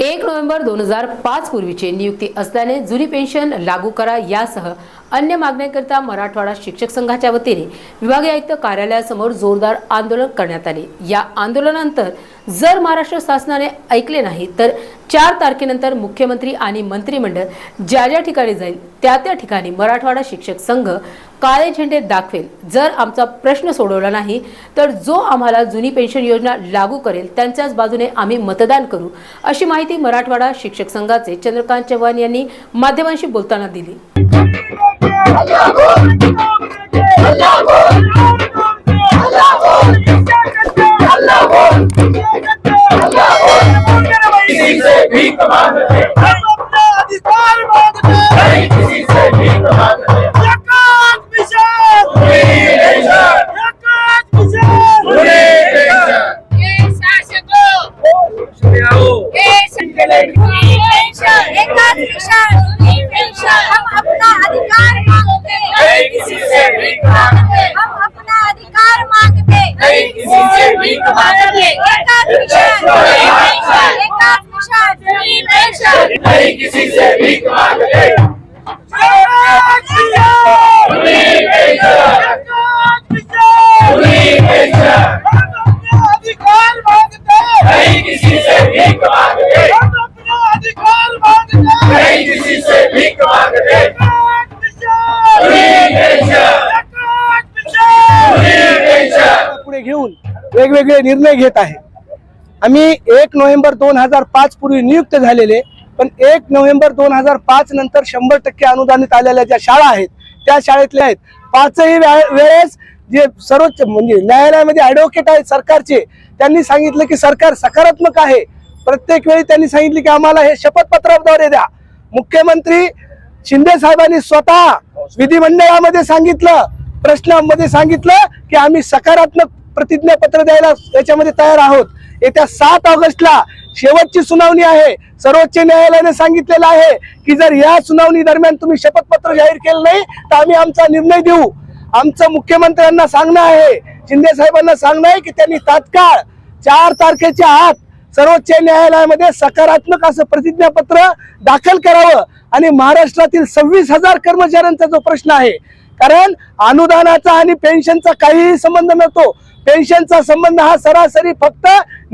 एक नोव्हेंबर दोन हजार पाच पूर्वीची नियुक्ती असल्याने जुनी पेन्शन लागू करा यासह अन्य मागण्यांकरिता मराठवाडा शिक्षक संघाच्या वतीने विभागीय आयुक्त कार्यालयासमोर जोरदार आंदोलन करण्यात आले. या आंदोलनानंतर जर महाराष्ट्र शासनाने ऐकले नाही तर चार तारखेनंतर मुख्यमंत्री आणि मंत्रिमंडळ ज्या ज्या ठिकाणी जाईल त्या त्या ठिकाणी मराठवाडा शिक्षक संघ काळे झेंडे दाखवेल जर आमचा प्रश्न सोडवला नाही तर जो आम्हाला जुनी पेन्शन योजना लागू करेल त्यांच्याच बाजूने आम्ही मतदान करू अशी माहिती मराठवाडा शिक्षक संघाचे चंद्रकांत चव्हाण यांनी माध्यमांशी बोलताना दिली पेंशन एकाच हम अपना अधिकार मांगते नहीं किसी से भीख मांगते हम अपना अधिकार मांगते नहीं किसी से भीख मांगते एकाच पेंशन एकाच मिशन जुनी पेंशन नहीं किसी से भीख मांगते से भीख पुढे घेऊन वेगवेगळे निर्णय घेत आहे. आम्ही एक नोव्हेंबर दोन हजार पाच पूर्वी नियुक्त झालेले पण एक नोव्हेंबर दोन हजार पाच नंतर शंभर टक्के अनुदानित आलेल्या ज्या शाळा आहेत त्या शाळेतल्या आहेत. पाचही वे- वेळेस जे सर्वोच्च म्हणजे न्यायालयामध्ये ऍडव्होकेट आहेत सरकारचे त्यांनी सांगितलं की सरकार सकारात्मक आहे. प्रत्येक वेळी त्यांनी सांगितले की आम्हाला हे शपथपत्राद्वारे द्या. मुख्यमंत्री शिंदे साहेबांनी स्वतः विधिमंडळामध्ये सांगितलं प्रश्नामध्ये सांगितलं की आम्ही सकारात्मक प्रतिज्ञापत्र द्यायला याच्यामध्ये तयार आहोत. येत्या सात ऑगस्टला शेवटची सुनावणी आहे. सर्वोच्च न्यायालयाने सांगितलेलं आहे की जर या सुनावणी दरम्यान तुम्ही शपथपत्र जाहीर केलं नाही तर आम्ही आमचा निर्णय देऊ. आमचं मुख्यमंत्र्यांना सांगणं आहे शिंदे साहेबांना सांगणं आहे की त्यांनी तात्काळ चार तारखेच्या आत सर्वोच्च न्यायालयामध्ये सकारात्मक असं प्रतिज्ञापत्र दाखल करावं आणि महाराष्ट्रातील सव्वीस हजार कर्मचाऱ्यांचा जो प्रश्न आहे कारण अनुदानाचा आणि पेन्शनचा काहीही संबंध नव्हतो पेन्शनचा संबंध हा सरासरी फक्त